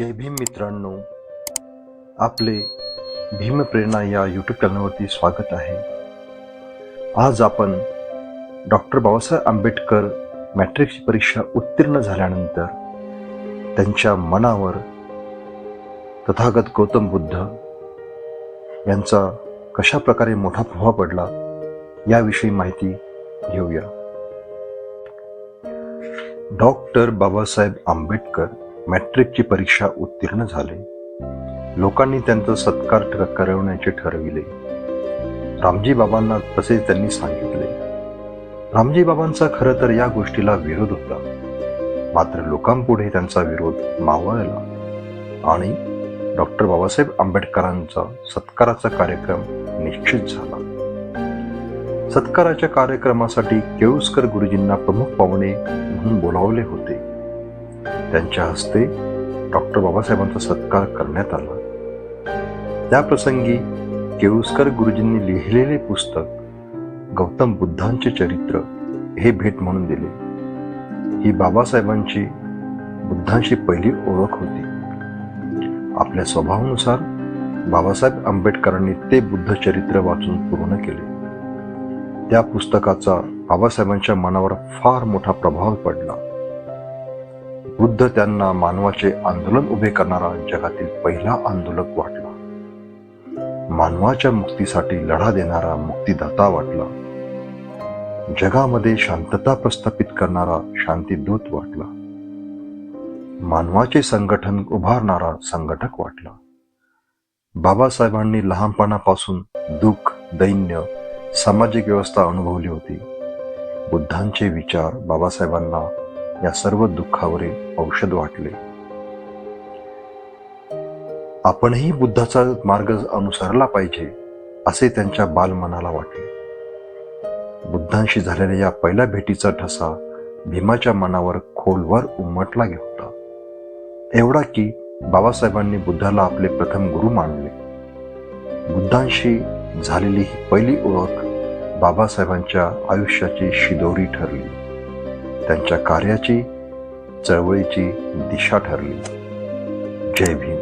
जय भीम मित्रांनो आपले भीमप्रेरणा या यूट्यूब चॅनलवरती स्वागत आहे. आज आपण डॉक्टर बाबासाहेब आंबेडकर मॅट्रिकची परीक्षा उत्तीर्ण झाल्यानंतर त्यांच्या मनावर तथागत गौतम बुद्ध यांचा कशा प्रकारे मोठा प्रभाव पडला याविषयी माहिती घेऊया. डॉक्टर बाबासाहेब आंबेडकर मॅट्रिकची परीक्षा उत्तीर्ण झाले. लोकांनी त्यांचा सत्कार करवण्याचे ठरविले. रामजी बाबांना तसे त्यांनी सांगितले. रामजी बाबांचा खरं तर या गोष्टीला विरोध होता. मात्र लोकांपुढे त्यांचा विरोध मावळला. आणि डॉक्टर बाबासाहेब आंबेडकरांचा सत्काराचा कार्यक्रम निश्चित झाला. सत्काराच्या कार्यक्रमासाठी केळुसकर गुरुजींना प्रमुख पाहुणे म्हणून बोलावले होते. त्यांच्या हस्ते डॉक्टर बाबासाहेबांचा सत्कार करण्यात आला. त्या प्रसंगी केळुसकर गुरुजींनी लिहिलेले पुस्तक गौतम बुद्धांचे चरित्र हे भेट म्हणून दिले. ही बाबासाहेबांची बुद्धांशी पहिली ओळख होती. आपल्या स्वभावानुसार बाबासाहेब आंबेडकरांनी ते बुद्ध चरित्र वाचून पूर्ण केले. त्या पुस्तकाचा बाबासाहेबांच्या मनावर फार मोठा प्रभाव पडला. बुद्ध त्यांना मानवाचे आंदोलन उभे करणारा जगातील पहिला आंदोलक वाटला. मानवाच्या मुक्तीसाठी लढा देणारा मुक्तीदाता वाटला. जगामध्ये शांतता प्रस्थापित करणारा शांतीदूत वाटला. मानवाचे संघटन उभारणारा संघटक वाटला. बाबासाहेबांनी लहानपणापासून दुःख दैन्य सामाजिक व्यवस्था अनुभवली होती. बुद्धांचे विचार बाबासाहेबांना या सर्व दुःखावरील औषध वाटले. आपणही बुद्धाचा मार्ग अनुसरला पाहिजे असे त्यांच्या बालमनाला वाटले. बुद्धांशी झालेल्या या पहिल्या भेटीचा ठसा भीमाच्या मनावर खोलवर उमटला होता एवढा की बाबासाहेबांनी बुद्धाला आपले प्रथम गुरु मानले. बुद्धांशी झालेली ही पहिली ओळख बाबासाहेबांच्या आयुष्याची शिदोरी ठरली. त्यांच्या कार्याची चळवळीची दिशा ठरली. जय भीम.